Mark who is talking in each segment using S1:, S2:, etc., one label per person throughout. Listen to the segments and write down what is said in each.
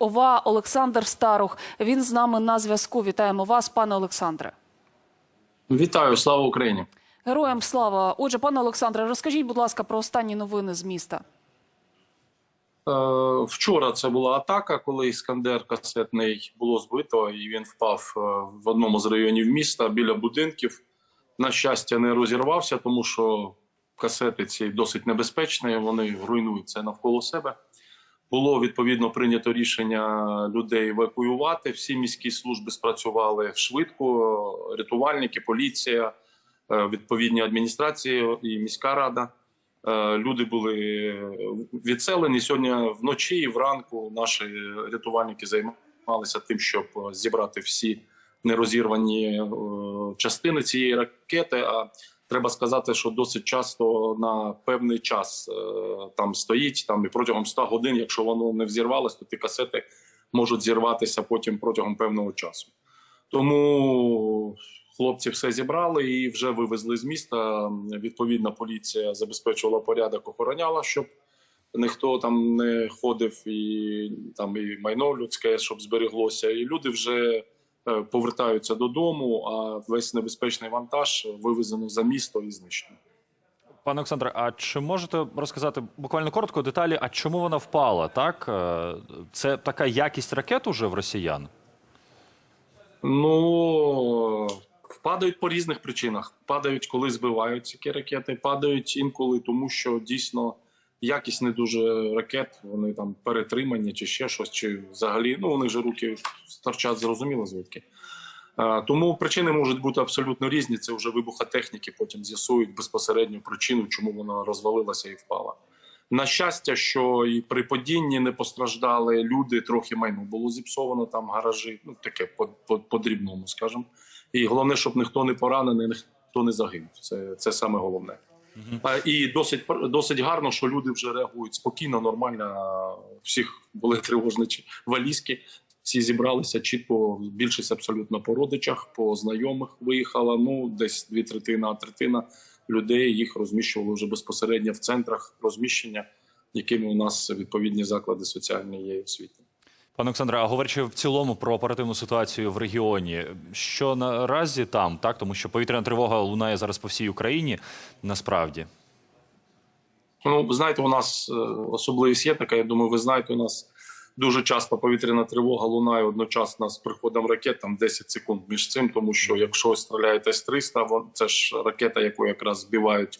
S1: ОВА Олександр Старух. Він з нами на зв'язку. Вітаємо вас, пане Олександре.
S2: Вітаю, слава Україні.
S1: Героям слава. Отже, пане Олександре, розкажіть, будь ласка, про останні новини з міста.
S2: Е, Вчора це була атака, коли іскандер касетний було збито, і він впав е, в одному з районів міста біля будинків. На щастя, не розірвався, тому що касети ці досить небезпечні, вони руйнуються навколо себе. Було відповідно прийнято рішення людей евакуювати. Всі міські служби спрацювали швидко. Рятувальники, поліція, е, відповідні адміністрації і міська рада. Е, Люди були відселені сьогодні вночі і вранку. Наші рятувальники займалися тим, щоб зібрати всі нерозірвані е, частини цієї ракети. А треба сказати, що досить часто на певний час е, там стоїть там і протягом 100 годин, якщо воно не взірвалось, то ті касети можуть зірватися потім протягом певного часу. Тому хлопці все зібрали і вже вивезли з міста. Відповідна поліція забезпечувала порядок, охороняла, щоб ніхто там не ходив, і там і майно людське, щоб збереглося. І люди вже повертаються додому. А весь небезпечний вантаж вивезено за місто і знищено.
S3: Пане Олександре, а чи можете розказати буквально коротко деталі, а чому вона впала? Так Е, це така якість ракет уже в росіян?
S2: Ну впадають по різних причинах. Падають, коли збивають ці ракети, падають інколи, тому що дійсно якість не дуже ракет. Вони там перетримані чи ще щось, чи взагалі ну вони ж руки торчать, зрозуміло звідки. Е, Тому причини можуть бути абсолютно різні. Це вже вибухотехніки. Потім з'ясують безпосередню причину, чому вона розвалилася і впала. На щастя, що і при падінні не постраждали люди, трохи майно було зіпсовано, там гаражі, ну таке по, по, по скажімо. І головне, щоб ніхто не поранений, ніхто не загинув. Це, це саме головне. І досить досить гарно, що люди вже реагують спокійно, нормально. Всіх були тривожні валізки. Всі зібралися чітко. Більшість абсолютно по родичах, по знайомих виїхала. Ну десь дві третини, третина людей їх розміщували вже безпосередньо в центрах розміщення, якими у нас відповідні заклади в світі.
S3: Пане Олександре, а говорячи в цілому про оперативну ситуацію в регіоні, що наразі там, так тому що повітряна тривога лунає зараз по всій Україні, насправді.
S2: Ну, знаєте, у нас е, особливість є така. Я думаю, ви знаєте, у нас дуже часто повітряна тривога лунає одночасно з приходом ракет, там 10 секунд між цим, тому що якщо стріляє С-300, вон- це ж ракета, яку якраз збивають.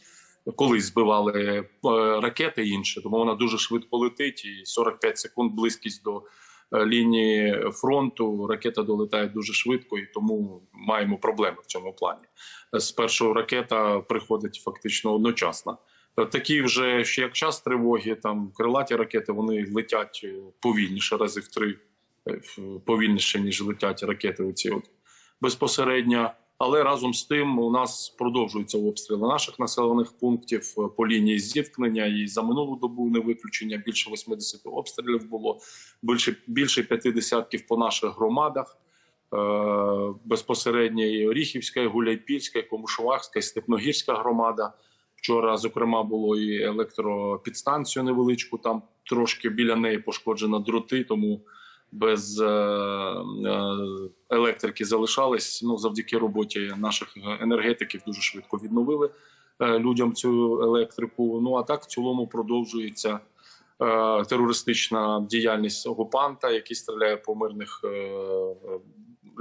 S2: Колись збивали е, ракети інші, тому вона дуже швидко летить, і 45 секунд близькість до лінії фронту. Ракета долетає дуже швидко, і тому маємо проблеми в цьому плані. З першого ракета приходить фактично одночасно. Такі вже ще як час тривоги, там крилаті ракети вони летять е, повільніше, рази в три е, повільніше, ніж летять ракети. Оці от безпосередньо. Але разом з тим у нас продовжуються обстріли наших населених пунктів е, по лінії зіткнення. І за минулу добу не виключення більше 80 обстрілів було більше більше п'яти десятків по наших громадах. Е, безпосередньо і Оріхівська, і Гуляйпільська, і Комушувахська, і Степногірська громада. Вчора, зокрема, було і електропідстанцію невеличку. Там трошки біля неї пошкоджено дроти, тому без е, е, електрики залишались. Ну завдяки роботі наших енергетиків дуже швидко відновили е, людям цю електрику. Ну а так в цілому продовжується е, терористична діяльність окупанта, який стріляє по мирних е,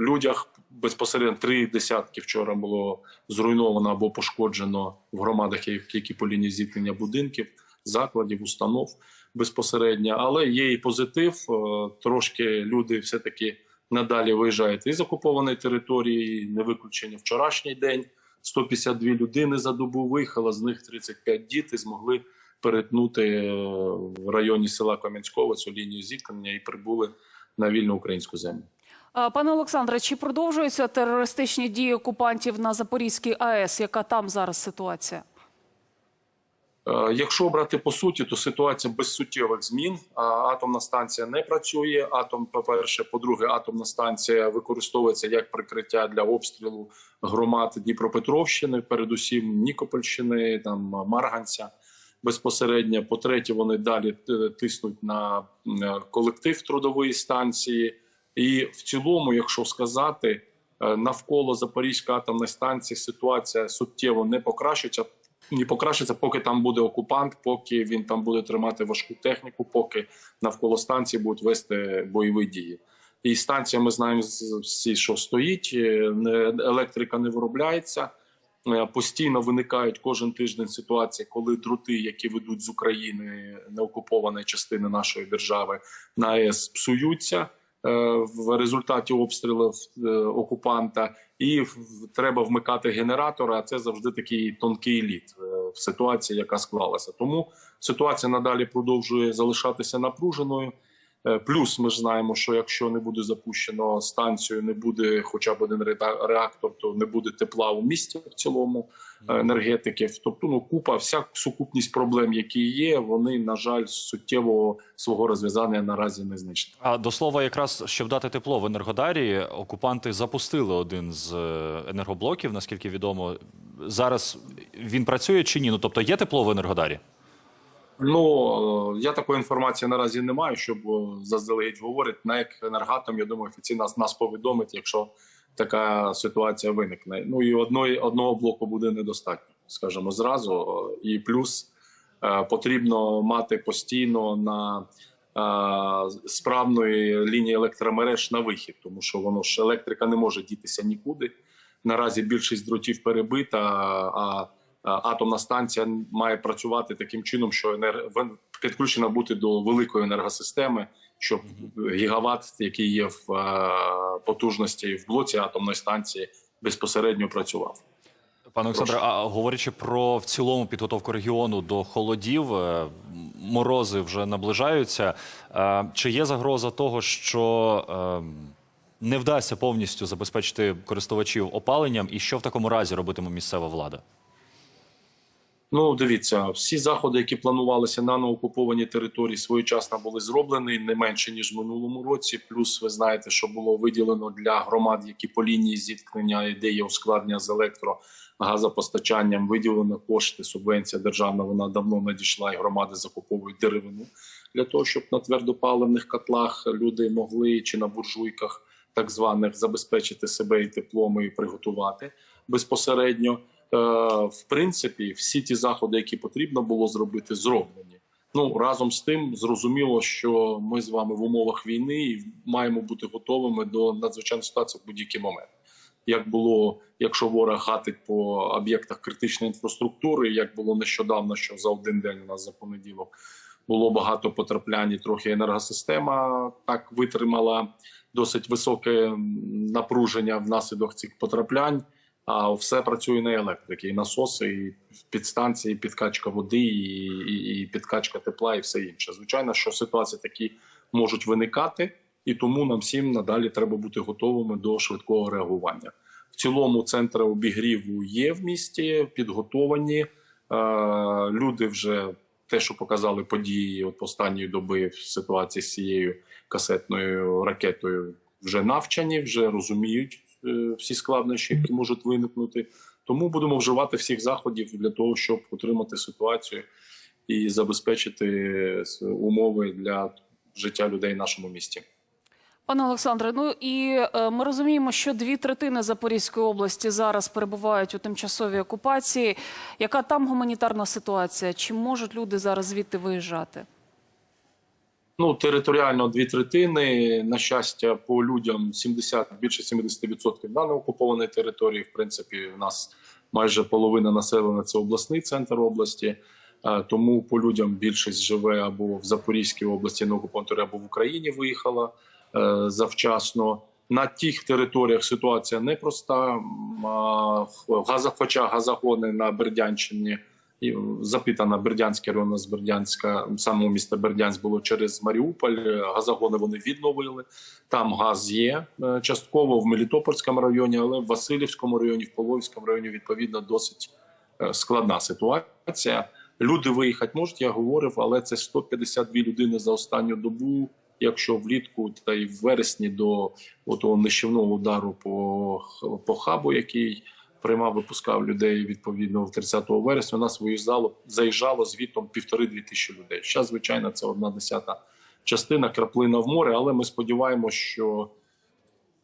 S2: людях. Безпосередньо три десятки вчора було зруйновано або пошкоджено в громадах, які по лінії зіткнення будинків, закладів, установ безпосередньо. Але є і позитив. е, Трошки люди все таки надалі виїжджають із окупованої території. Не виключення вчорашній день. 152 людини за добу виїхало, з них 35 діти змогли перетнути е, в районі села Кам'янського цю лінію зіткнення і прибули на вільну українську землю.
S1: Пане Олександре, чи продовжуються терористичні дії окупантів на Запорізькій АЕС? Яка там зараз ситуація?
S2: Е, Якщо брати по суті, то ситуація без суттєвих змін. А, Атомна станція не працює. Атом, по-перше, по-друге, атомна станція використовується як прикриття для обстрілу громад Дніпропетровщини, передусім Нікопольщини, там Марганця. безпосередньо. По-третє, вони далі е, тиснуть на е, колектив трудової станції. І в цілому, якщо сказати, е, навколо Запорізької атомної станції ситуація суттєво не покращиться. Не покращиться, поки там буде окупант, поки він там буде тримати важку техніку, поки навколо станції будуть вести бойові дії. І станція, ми знаємо всі, що стоїть, е, електрика не виробляється. Е, Постійно виникають кожен тиждень ситуації, коли дроти, які ведуть з України неокупованої частини нашої держави на АЕС, псуються в результаті обстрілів е, окупанта, і треба вмикати генератори. А це завжди такий тонкий лід е, в ситуації, яка склалася. Тому ситуація надалі продовжує залишатися напруженою. Е, Плюс ми ж знаємо, що якщо не буде запущено станцію, не буде хоча б один реактор, то не буде тепла у місті в цілому е, енергетиків. Тобто, ну купа, вся сукупність проблем, які є, вони на жаль суттєвого свого розв'язання наразі не знайшли.
S3: А до слова, якраз щоб дати тепло в Енергодарі, окупанти запустили один з е, енергоблоків, наскільки відомо. Зараз він працює чи ні? Ну тобто є тепло в Енергодарі?
S2: Ну е, я такої інформації наразі не маю, щоб е, заздалегідь говорить. На як енергатом, я думаю, офіційно нас, нас повідомить, якщо така ситуація виникне. Ну і одної одного блоку буде недостатньо, скажімо, зразу. І плюс е, потрібно мати постійно на справної лінії електромереж на вихід, тому що воно ж електрика не може дітися нікуди. Наразі більшість дротів перебита. А, атомна станція має працювати таким чином, що енер... підключена бути до великої енергосистеми, щоб гігават, який є в е, потужності в блоці атомної станції, безпосередньо працював.
S3: Пане Олександре, а говорячи про в цілому підготовку регіону до холодів, е, морози вже наближаються. Е, Чи є загроза того, що е, не вдасться повністю забезпечити користувачів опаленням, і що в такому разі робитиме місцева влада?
S2: Ну, дивіться, всі заходи, які планувалися на неокупованій території, своєчасно були зроблені не менше ніж в минулому році. Плюс ви знаєте, що було виділено для громад, які по лінії зіткнення де є ускладнення з електрогазопостачанням, виділено кошти. Субвенція державна вона давно надійшла, і громади закуповують деревину для того, щоб на твердопаливних котлах люди могли чи на буржуйках так званих забезпечити себе і теплом і приготувати безпосередньо. Е, в принципі, всі ті заходи, які потрібно було зробити, зроблені. Ну разом з тим, зрозуміло, що ми з вами в умовах війни і маємо бути готовими до надзвичайної ситуації в будь-який момент. Як було, якщо ворог гатить по об'єктах критичної інфраструктури, як було нещодавно, що за один день у нас за понеділок було багато потраплянь, і трохи енергосистема так витримала досить високе напруження внаслідок цих потраплянь. А все працює на електриці, і насоси, і підстанції, і підкачка води, і, і, і підкачка тепла, і все інше. Звичайно, що ситуації такі можуть виникати, і тому нам всім надалі треба бути готовими до швидкого реагування. В цілому центри обігріву є в місті, підготовані. Е, люди вже те, що показали події от останньої доби в ситуації з цією касетною ракетою, вже навчені, вже розуміють всі складнощі, які можуть виникнути. Тому будемо вживати всіх заходів для того, щоб отримати ситуацію і забезпечити умови для життя людей в нашому місті.
S1: Пане Олександре, ну і е, ми розуміємо, що дві третини Запорізької області зараз перебувають у тимчасовій окупації. Яка там гуманітарна ситуація? Чи можуть люди зараз звідти виїжджати?
S2: Ну, територіально дві третини. На щастя, по людям 70, більше 70% на неокупованій території. В принципі, в нас майже половина населення це обласний центр області. Е, Тому по людям більшість живе або в Запорізькій області на окупованій або в Україні виїхала е, завчасно. На тих територіях ситуація непроста. Газа, хоча газогони на Бердянщині запитана Бердянський район з Бердянська, самого міста Бердянськ було через Маріуполь. Газогони вони відновили. Там газ є е, частково в Мелітопольському районі, але в Васильівському районі, в Половському районі відповідно досить е, складна ситуація. Люди виїхати можуть, я говорив, але це 152 людини за останню добу. Якщо влітку та й в вересні до того нищівного удару по, по хабу, який приймав, випускав людей відповідно в 30 вересня. У нас виїжджало, заїжджало звітом півтори-дві тисячі людей. Зараз, звичайно, це одна десята частина, краплина в море, але ми сподіваємося, що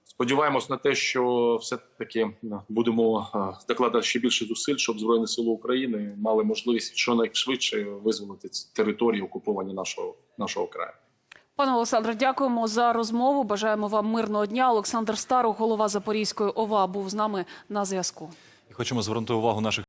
S2: сподіваємось на те, що все-таки ну, будемо е, докладати ще більше зусиль, щоб Збройні Сили України мали можливість щонайшвидше визволити території, окуповані нашого, нашого краю.
S1: Пане Олександре, дякуємо за розмову. Бажаємо вам мирного дня. Олександр Стару, голова Запорізької ОВА, був з нами на зв'язку.
S3: І хочемо звернути увагу наших.